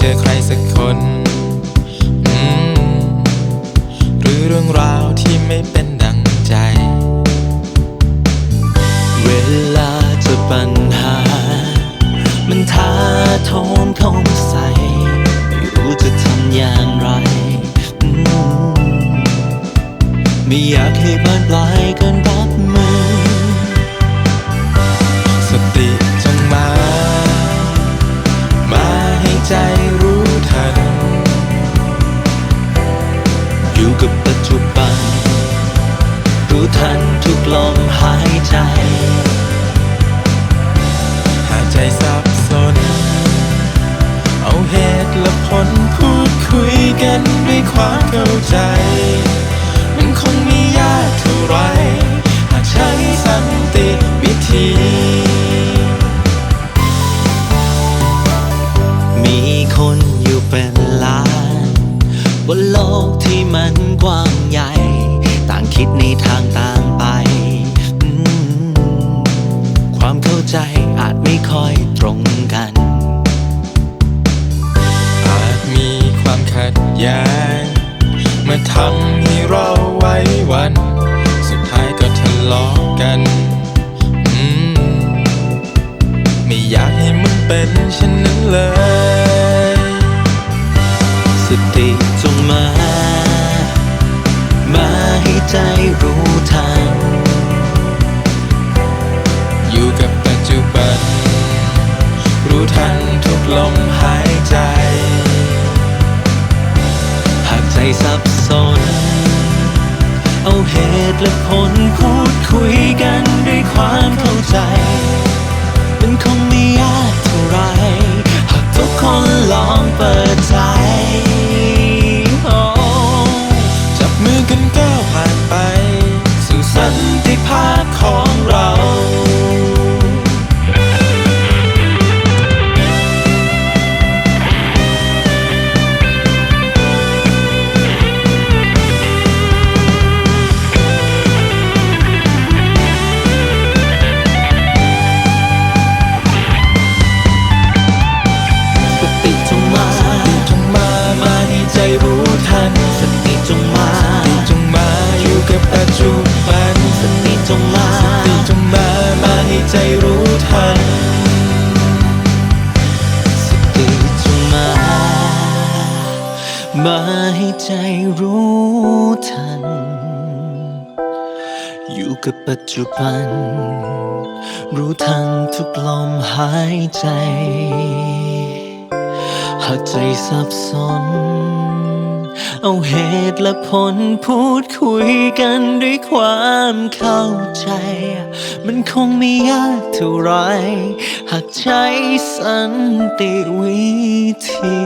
เจอใครสักคนหรือเรื่องราวที่ไม่เป็นดังใจ เวลาจะปัญหา มันท้าทนคงใส ไม่รู้จะทำอย่างไร ไม่อยากให้บานปลายกันไป อยู่กับปัจจุบัน รู้ทันทุกลมหายใจ หากใจสับสน เอาเหตุและผลพูดคุยกันด้วยความเข้าใจ มันคงไม่ยากเท่าไร หากใช้สันติวิธี มันกว้างใหญ่ ต่างคิดในทางต่างไป ความเข้าใจอาจไม่ค่อยตรงกัน อาจมีความขัดแย้งมาทำให้เราไว้วัน สุดท้ายก็ทะเลาะกันไม่อยากให้มันเป็นเช่นนั้นเลย ให้ใจรู้ทัน อยู่กับปัจจุบัน รู้ทันทุกลมหายใจ หากใจสับสน เอาเหตุและผลพูดคุยกัน จงมาติจงมามาให้ใจรู้ทันสติจงมา มาให้ใจรู้ทัน อยู่กับปัจจุบัน รู้ทันทุกลมหายใจ หากใจสับสน เอาเหตุและผลพูดคุยกันด้วยความเข้าใจ มันคงไม่ยากเท่าไรหากใช้สันติวิธี